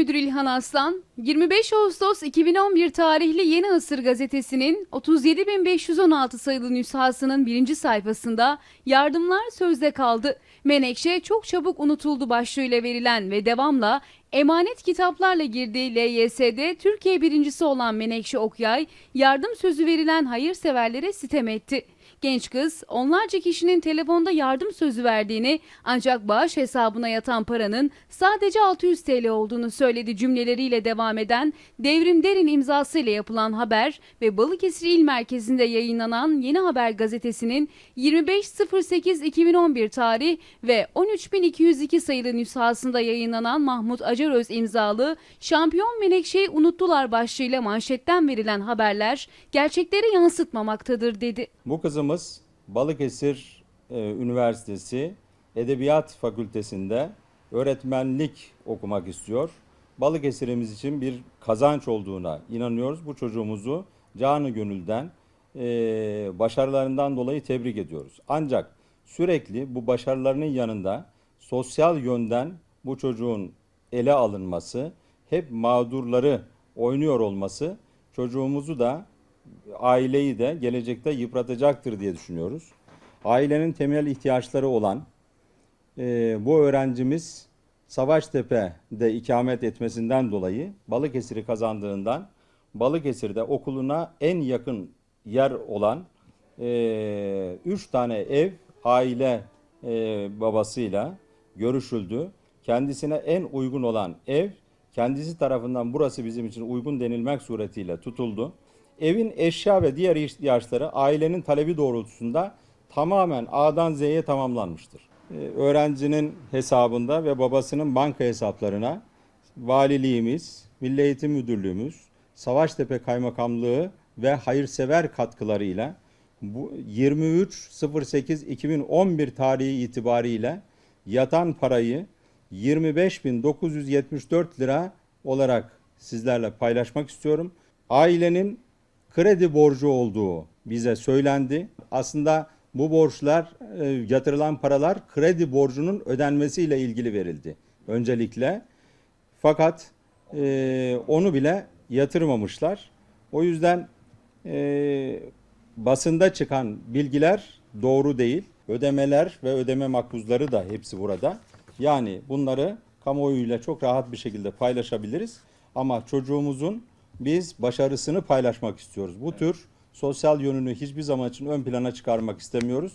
Müdürü İlhan Aslan, 25 Ağustos 2011 tarihli Yeni Asır gazetesinin 37.516 sayılı nüshasının birinci sayfasında yardımlar sözde kaldı. Menekşe çok çabuk unutuldu başlığıyla verilen ve devamla emanet kitaplarla girdiği LYS'de Türkiye birincisi olan Menekşe Okyay, yardım sözü verilen hayırseverlere sitem etti. Genç kız onlarca kişinin telefonda yardım sözü verdiğini ancak bağış hesabına yatan paranın sadece 600 TL olduğunu söyledi cümleleriyle devam eden Devrim Derin imzasıyla yapılan haber ve Balıkesir İl Merkezi'nde yayınlanan Yeni Haber gazetesinin 25.08.2011 tarih ve 13.202 sayılı nüshasında yayınlanan Mahmut Acaröz imzalı Şampiyon Menekşe'yi unuttular başlığıyla manşetten verilen haberler gerçekleri yansıtmamaktadır dedi. Bu kızımız Balıkesir e, Üniversitesi Edebiyat Fakültesinde öğretmenlik okumak istiyor. Balıkesir'imiz için bir kazanç olduğuna inanıyoruz. Bu çocuğumuzu canı gönülden e, başarılarından dolayı tebrik ediyoruz. Ancak sürekli bu başarılarının yanında sosyal yönden bu çocuğun ele alınması, hep mağdurları oynuyor olması çocuğumuzu da aileyi de gelecekte yıpratacaktır diye düşünüyoruz. Ailenin temel ihtiyaçları olan e, bu öğrencimiz Savaştepe'de ikamet etmesinden dolayı Balıkesir'i kazandığından Balıkesir'de okuluna en yakın yer olan 3 tane ev aile e, babasıyla görüşüldü. Kendisine en uygun olan ev kendisi tarafından burası bizim için uygun denilmek suretiyle tutuldu. Evin eşya ve diğer ihtiyaçları ailenin talebi doğrultusunda tamamen A'dan Z'ye tamamlanmıştır. Ee, öğrencinin hesabında ve babasının banka hesaplarına valiliğimiz, Milli Eğitim Müdürlüğümüz, Savaştepe Kaymakamlığı ve hayırsever katkılarıyla bu 23.08.2011 tarihi itibariyle yatan parayı 25.974 lira olarak sizlerle paylaşmak istiyorum. Ailenin kredi borcu olduğu bize söylendi. Aslında bu borçlar, e, yatırılan paralar kredi borcunun ödenmesiyle ilgili verildi öncelikle. Fakat e, onu bile yatırmamışlar. O yüzden e, basında çıkan bilgiler doğru değil. Ödemeler ve ödeme makbuzları da hepsi burada. Yani bunları kamuoyuyla çok rahat bir şekilde paylaşabiliriz. Ama çocuğumuzun biz başarısını paylaşmak istiyoruz. Bu tür sosyal yönünü hiçbir zaman için ön plana çıkarmak istemiyoruz.